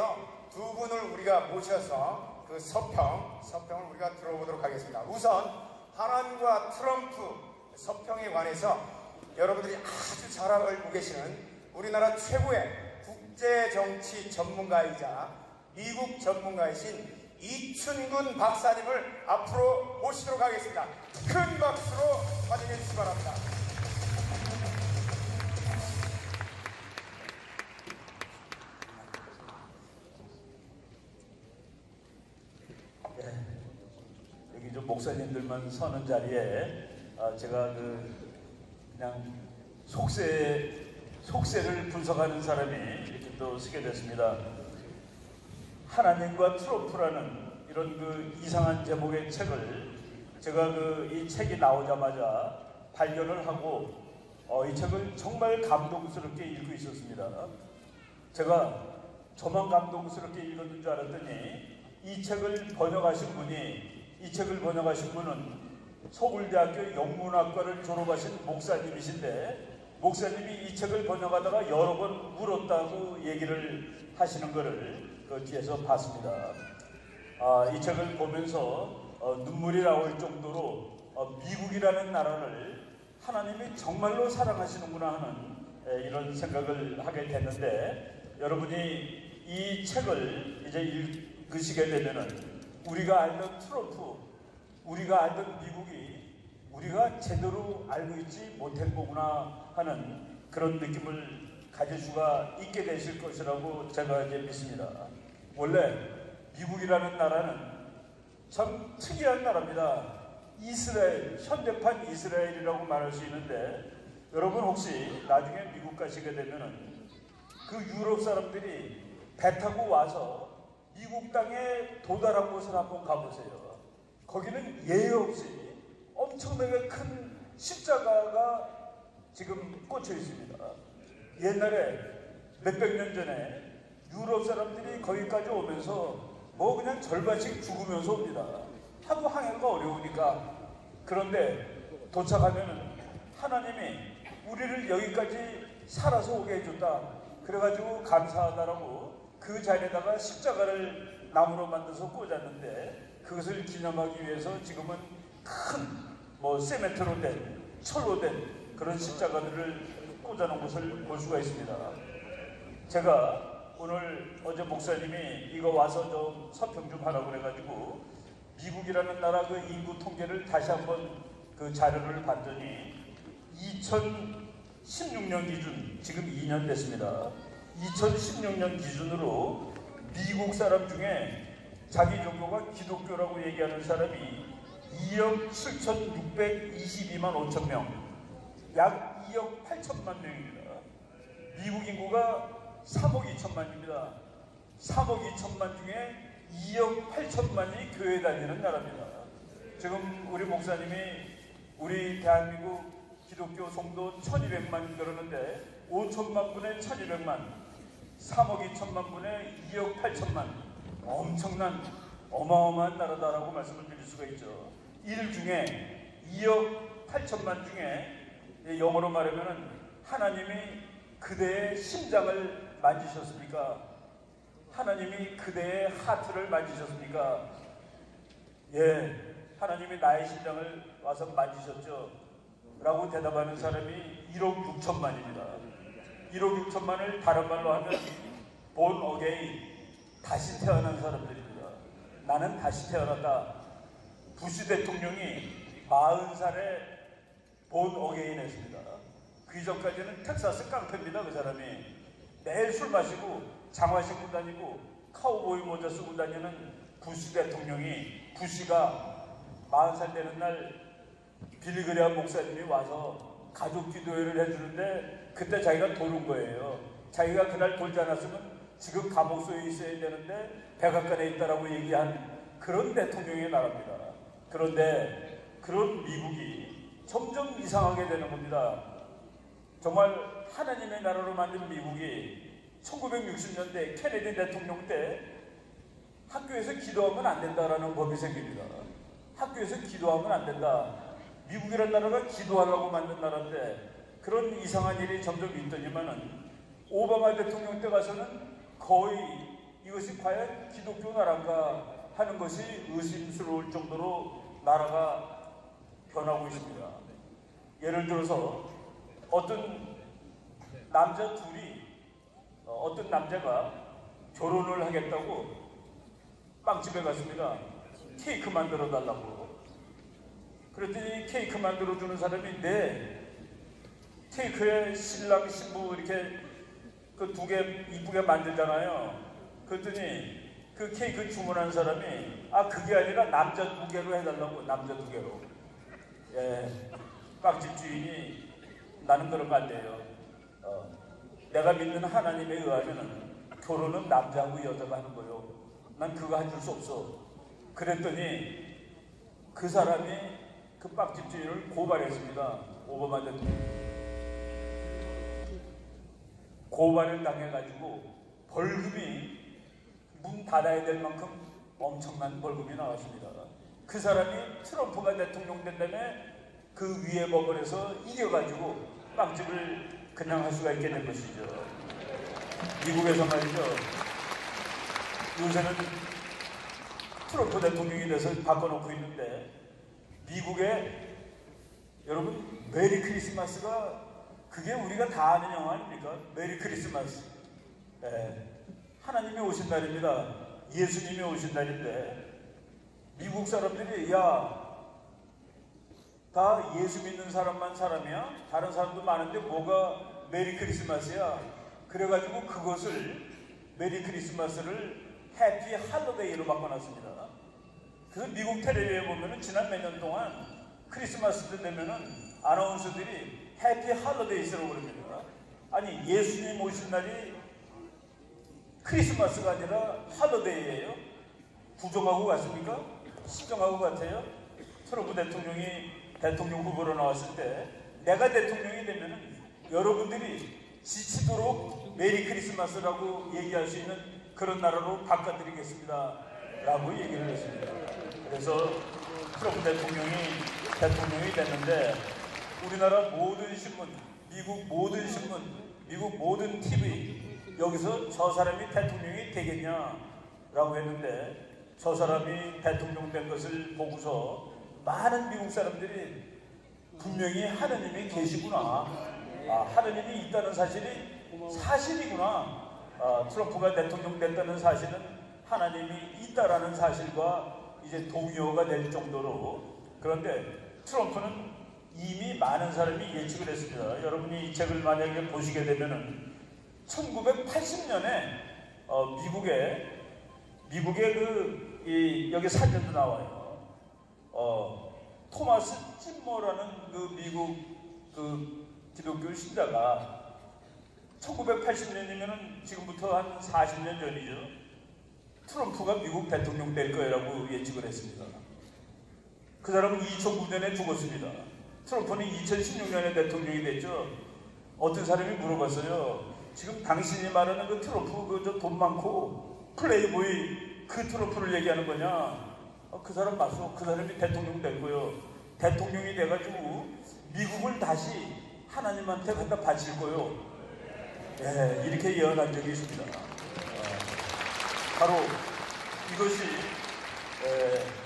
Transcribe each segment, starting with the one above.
위해서 두 분을 우리가 모셔서 그 서평, 서평을 우리가 들어보도록 하겠습니다. 우선 하란과 트럼프 서평에 관해서 여러분들이 아주 잘 알고 계시는 우리나라 최고의 국제 정치 전문가이자 미국 전문가이신 이춘근 박사님을 앞으로 모시도록 하겠습니다. 큰 박수로 환영해 주시기 바랍니다. 여기 좀 목사님들만 서는 자리에 아, 제가 그 그냥 속세 속세를 분석하는 사람이 이렇게 또 쓰게 됐습니다. 하나님과 트로프라는 이런 그 이상한 제목의 책을 제가 그 이 책이 나오자마자 발견을 하고 어, 이 책을 정말 감동스럽게 읽고 있었습니다. 제가 저만 감동스럽게 읽었는 줄 알았더니 이 책을 번역하신 분이 이 책을 번역하신 분은 서울대학교 영문학과를 졸업하신 목사님이신데 목사님이 이 책을 번역하다가 여러 번 울었다고 얘기를 하시는 것을 그 뒤에서 봤습니다. 아, 이 책을 보면서 어, 눈물이 나올 정도로 어, 미국이라는 나라를 하나님이 정말로 사랑하시는구나 하는 에, 이런 생각을 하게 됐는데 여러분이 이 책을 이제 읽으시게 되면은 우리가 알던 트럼프, 우리가 알던 미국이 우리가 제대로 알고 있지 못한 거구나 하는 그런 느낌을 가질 수가 있게 되실 것이라고 제가 이제 믿습니다. 원래 미국이라는 나라는 참 특이한 나라입니다. 이스라엘, 현대판 이스라엘이라고 말할 수 있는데 여러분 혹시 나중에 미국 가시게 되면은 그 유럽 사람들이 배 타고 와서 미국 땅에 도달한 곳을 한번 가보세요. 거기는 예의 없이 엄청나게 큰 십자가가 지금 꽂혀 있습니다. 옛날에 몇백 년 전에 유럽 사람들이 거기까지 오면서 뭐 그냥 절반씩 죽으면서 옵니다. 하도 항해가 어려우니까. 그런데 도착하면은 하나님이 우리를 여기까지 살아서 오게 해줬다. 그래가지고 감사하다라고 그 자리에다가 십자가를 나무로 만들어서 꽂았는데 그것을 기념하기 위해서 지금은 큰 뭐 세멘트로 된 철로 된 그런 십자가들을 꽂아놓은 것을 볼 수가 있습니다. 제가 오늘 어제 목사님이 이거 와서 좀 서평 좀 하라고 그래가지고 미국이라는 나라 그 인구 통계를 다시 한번 그 자료를 봤더니 2016년 기준 지금 2년 됐습니다. 2016년 기준으로 미국 사람 중에 자기 종교가 기독교라고 얘기하는 사람이 2억 7,622만 5천 명, 약 2억 8천만 명입니다. 미국 인구가 3억 2천만입니다. 3억 2천만 중에 2억 8천만이 교회 다니는 나라입니다. 지금 우리 목사님이 우리 대한민국 기독교 성도 1200만 그러는데 5천만 분의 1200만 3억 2천만 분의 2억 8천만 엄청난 어마어마한 나라다라고 말씀을 드릴 수가 있죠. 일 중에 2억 8천만 중에 영어로 말하면은 하나님이 그대의 심장을 만지셨습니까? 하나님이 그대의 하트를 만지셨습니까? 예, 하나님이 나의 심장을 와서 만지셨죠. 라고 대답하는 사람이 1억 6천만입니다. 1억 6천만을 다른 말로 하면 본 어게인 다시 태어난 사람들입니다. 나는 다시 태어났다. 부시 대통령이 40살에 본 어게인 했습니다. 그 이전까지는 텍사스 깡패입니다. 그 사람이 매일 술 마시고 장화 신고 다니고 카우보이 모자 쓰고 다니는 부시 대통령이 부시가 40살 되는 날 빌리그리아 목사님이 와서 가족 기도회를 해주는데 그때 자기가 도는 거예요. 자기가 그날 돌지 않았으면 지금 감옥소에 있어야 되는데 백악관에 있다라고 얘기한 그런 대통령의 나라입니다. 그런데 그런 미국이 점점 이상하게 되는 겁니다. 정말 하나님의 나라로 만든 미국이 1960년대 케네디 대통령 때 학교에서 기도하면 안 된다라는 법이 생깁니다. 학교에서 기도하면 안 된다. 미국이라는 나라가 기도하려고 만든 나라인데 그런 이상한 일이 점점 있더니만은 오바마 대통령 때 가서는 거의 이 이것이 과연 기독교 나라인가 하는 것이 의심스러울 정도로 나라가 변하고 있습니다. 예를 들어서 어떤 남자 둘이 어, 어떤 남자가 결혼을 하겠다고 빵집에 갔습니다. 케이크 만들어 달라고. 그랬더니 케이크 만들어 주는 사람이 네 케이크에 신랑 신부 이렇게 그 두 개 이쁘게 만들잖아요. 그랬더니 그 케이크 주문한 사람이 아 그게 아니라 남자 두 개로 해달라고 남자 두 개로. 예, 빵집 주인이 나는 그런 거 안 돼요. 어, 내가 믿는 하나님에 의하면은 결혼은 남자하고 여자가 하는 거요. 난 그거 해줄 수 없어. 그랬더니 그 사람이 그 빵집 주인을 고발했습니다. 오바마 대통령. 고발을 당해가지고 벌금이 문 닫아야 될 만큼 엄청난 벌금이 나왔습니다. 그 사람이 트럼프가 대통령 된 다음에 그 위에 법원에서 이겨가지고 빵집을 그냥 할 수가 있게 된 것이죠. 미국에서 말이죠. 요새는 트럼프 대통령이 돼서 바꿔놓고 있는데 미국의 여러분 메리 크리스마스가 그게 우리가 다 아는 영화 아닙니까? 메리 크리스마스. 예. 하나님이 오신 날입니다. 예수님이 오신 날인데 미국 사람들이 야 다 예수 믿는 사람만 사람이야? 다른 사람도 많은데 뭐가 메리 크리스마스야? 그래가지고 그것을 메리 크리스마스를 해피 할로데이로 바꿔놨습니다. 그래서 미국 텔레비에 보면은 지난 몇 년 동안 크리스마스 때 되면은 아나운서들이 해피 할로데이스라고 그럽니다. 아니 예수님 오신 날이 크리스마스가 아니라 할로데이예요. 부정하고 같습니까? 시정하고 같아요. 트럼프 대통령이 대통령 후보로 나왔을 때 내가 대통령이 되면은 여러분들이 지치도록 메리 크리스마스라고 얘기할 수 있는 그런 나라로 바꿔드리겠습니다. 라고 얘기를 했습니다. 그래서 트럼프 대통령이 대통령이 됐는데 우리나라 모든 신문, 미국 모든 신문, 미국 모든 TV 여기서 저 사람이 대통령이 되겠냐라고 했는데 저 사람이 대통령 된 것을 보고서 많은 미국 사람들이 분명히 하느님이 계시구나. 아, 하느님이 있다는 사실이 사실이구나. 아, 트럼프가 대통령 됐다는 사실은 하나님이 있다라는 사실과 이제 동의어가 될 정도로 그런데 트럼프는 이미 많은 사람이 예측을 했습니다. 여러분이 이 책을 만약에 보시게 되면은 1980년에 어, 미국에 미국의 그 이, 여기 사진도 나와요. 어, 토마스 찐모라는 그 미국 그 기독교 신자가 1980년이면은 지금부터 한 40년 전이죠. 트럼프가 미국 대통령 될 거라고 예측을 했습니다. 그 사람은 2009년에 죽었습니다. 트럼프는 2016년에 대통령이 됐죠. 어떤 사람이 물어봤어요. 지금 당신이 말하는 그 트럼프 그저돈 많고 플레이보이 그 트럼프를 얘기하는 거냐? 어, 그 사람 맞소. 그 사람이 대통령 된 거요. 대통령이 돼가지고 미국을 다시 하나님한테 갖다 바칠 거요. 예, 이렇게 예언한 적이 있습니다. 어, 바로 이것이 에,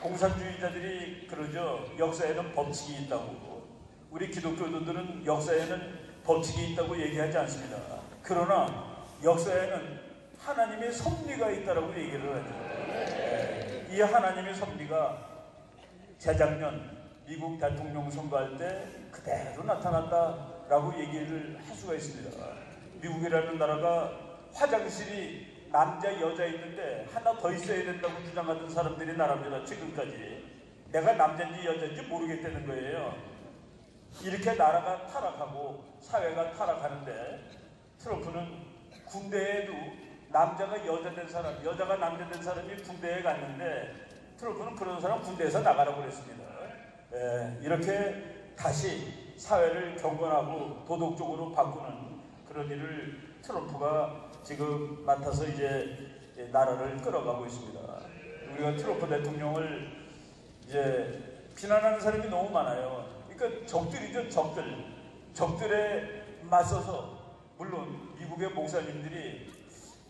공산주의자들이 그러죠. 역사에는 법칙이 있다고. 우리 기독교도들은 역사에는 법칙이 있다고 얘기하지 않습니다. 그러나 역사에는 하나님의 섭리가 있다라고 얘기를 하죠. 에, 이 하나님의 섭리가 재작년 미국 대통령 선거할 때 그대로 나타났다라고 얘기를 할 수가 있습니다. 미국이라는 나라가 화장실이 남자 여자 있는데 하나 더 있어야 된다고 주장하던 사람들이 나라입니다. 지금까지 내가 남자인지 여자인지 모르겠다는 거예요. 이렇게 나라가 타락하고 사회가 타락하는데 트럼프는 군대에도 남자가 여자 된 사람, 여자가 남자 된 사람이 군대에 갔는데 트럼프는 그런 사람 군대에서 나가라고 그랬습니다. 예, 이렇게 다시 사회를 경건하고 도덕적으로 바꾸는 그런 일을 트럼프가 지금 맡아서 이제 나라를 끌어가고 있습니다. 우리가 트럼프 대통령을 이제 비난하는 사람이 너무 많아요. 그러니까 적들이죠, 적들. 적들에 맞서서 물론 미국의 목사님들이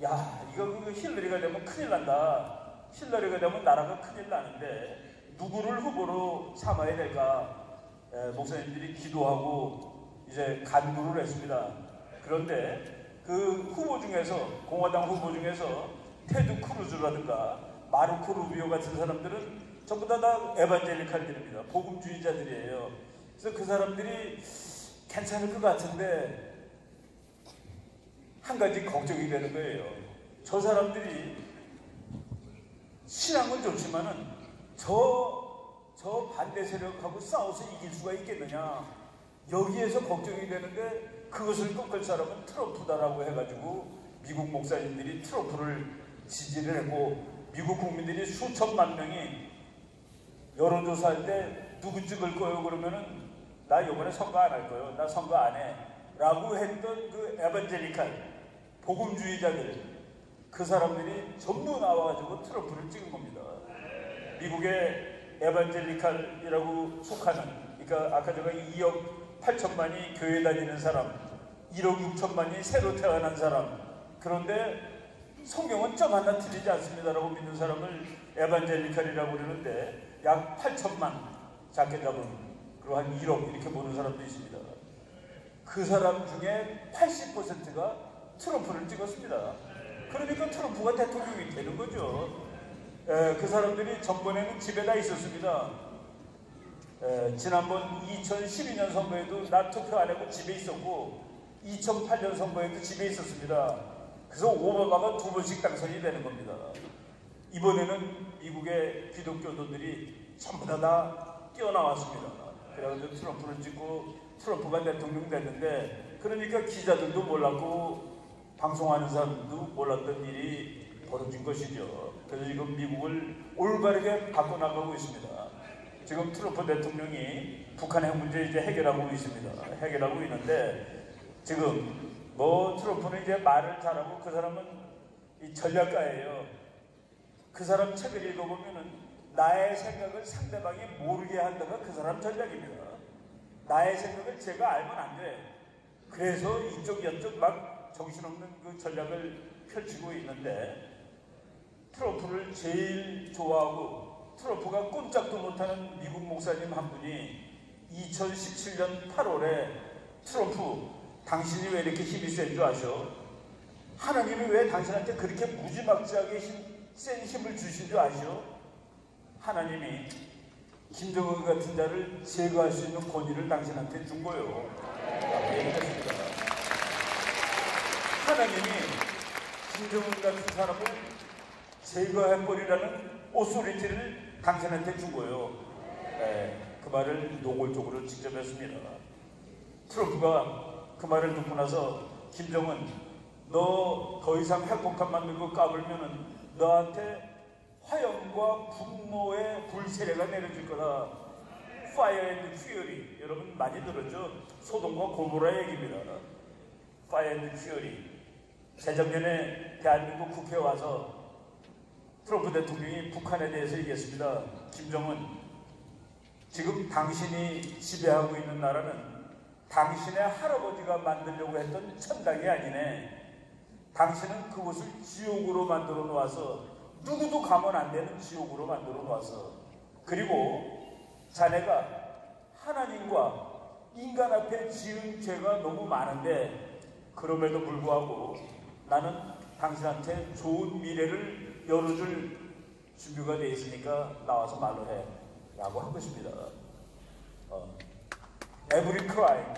야 이거 그 힐러리가 되면 큰일 난다. 힐러리가 되면 나라가 큰일 나는데 누구를 후보로 삼아야 될까? 에, 목사님들이 기도하고 이제 간구를 했습니다. 그런데 그 후보 중에서 공화당 후보 중에서 테드 크루즈라든가 마르코 루비오 같은 사람들은 전부 다, 다 에반젤리칼들입니다. 복음주의자들이에요. 그래서 그 사람들이 괜찮을 것 같은데 한 가지 걱정이 되는 거예요. 저 사람들이 신앙은 좋지만은 저, 저 반대 세력하고 싸워서 이길 수가 있겠느냐. 여기에서 걱정이 되는데 그것을 꺾을 사람은 트럼프다라고 해가지고 미국 목사님들이 트럼프를 지지를 했고 미국 국민들이 수천만 명이 여론조사할 때 누구 찍을 거예요? 그러면은 나 이번에 선거 안 할 거예요. 나 선거 안 해. 라고 했던 그 에반젤리칼 복음주의자들 그 사람들이 전부 나와가지고 트럼프를 찍은 겁니다. 미국의 에반젤리칼이라고 속하는 그러니까 아까 제가 2억 8천만이 교회 다니는 사람 1억 6천만이 새로 태어난 사람 그런데 성경은 점 하나 틀리지 않습니다라고 믿는 사람을 에반젤리칼이라고 그러는데 약 8천만 작게 잡은 그리고 한 1억 이렇게 보는 사람도 있습니다. 그 사람 중에 80%가 트럼프를 찍었습니다. 그러니까 트럼프가 대통령이 되는 거죠. 에, 그 사람들이 전번에는 집에 다 있었습니다. 에, 지난번 2012년 선거에도 나 투표 안 하고 집에 있었고 2008년 선거에도 집에 있었습니다. 그래서 오바마가 두 번씩 당선이 되는 겁니다. 이번에는 미국의 기독교도들이 전부 다, 다 뛰어나왔습니다. 그래가지고 트럼프를 찍고 트럼프가 대통령 됐는데 그러니까 기자들도 몰랐고 방송하는 사람들도 몰랐던 일이 벌어진 것이죠. 그래서 지금 미국을 올바르게 바꿔나가고 있습니다. 지금 트럼프 대통령이 북한 핵 문제 이제 해결하고 있습니다. 해결하고 있는데 지금 뭐 트럼프는 이제 말을 잘하고 그 사람은 이 전략가예요. 그 사람 책을 읽어보면은 나의 생각을 상대방이 모르게 한다가 그 사람 전략입니다. 나의 생각을 제가 알면 안 돼. 그래서 이쪽 저쪽 막 정신없는 그 전략을 펼치고 있는데 트럼프를 제일 좋아하고 트럼프가 꼼짝도 못하는 미국 목사님 한 분이 2017년 8월에 트럼프 당신이 왜 이렇게 힘이 센 줄 아셔? 하나님이 왜 당신한테 그렇게 무지막지하게 힘, 센 힘을 주신 줄 아시오? 하나님이 김정은 같은 자를 제거할 수 있는 권위를 당신한테 준 거요. 라고 얘기했습니다. 하나님이 김정은 같은 사람을 제거해버리라는 오소리티를 당신한테 준 거예요. 네, 그 말을 노골적으로 직접 했습니다. 트럼프가 그 말을 듣고 나서 김정은 너 더 이상 핵폭탄 만들고 까불면은 너한테 화염과 분노의 불세례가 내려질 거다. Fire and Fury 여러분 많이 들었죠? 소돔과 고모라 얘기입니다. Fire and Fury 재작년에 대한민국 국회에 와서 트럼프 대통령이 북한에 대해서 얘기했습니다. 김정은 지금 당신이 지배하고 있는 나라는 당신의 할아버지가 만들려고 했던 천당이 아니네. 당신은 그곳을 지옥으로 만들어 놓아서 누구도 가면 안 되는 지옥으로 만들어 놓아서 그리고 자네가 하나님과 인간 앞에 지은 죄가 너무 많은데 그럼에도 불구하고 나는 당신한테 좋은 미래를 열어줄 준비가 되어 있으니까 나와서 말로 해 라고 한 것입니다. 어. Every crime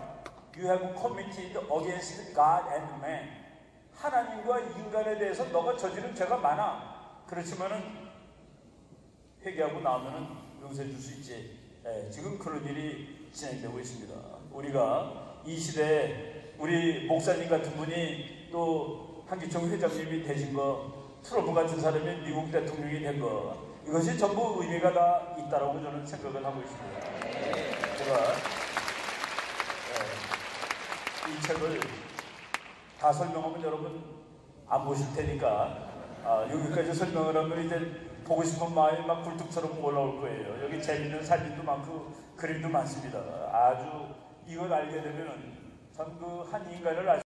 you have committed against God and man 하나님과 인간에 대해서 너가 저지른 죄가 많아. 그렇지만은 회개하고 나오면은 용서해 줄 수 있지. 예, 지금 그런 일이 진행되고 있습니다. 우리가 이 시대에 우리 목사님 같은 분이 또 한기총 회장님이 되신 거, 트럼프 같은 사람이 미국 대통령이 된 거, 이것이 전부 의미가 다 있다라고 저는 생각을 하고 있습니다. 제가 예, 이 책을 다 설명하면 여러분 안 보실 테니까 아, 여기까지 설명을 하면 이제 보고 싶은 마음이 막 굴뚝처럼 올라올 거예요. 여기 재밌는 사진도 많고 그림도 많습니다. 아주 이걸 알게 되면 전그한 인간을 알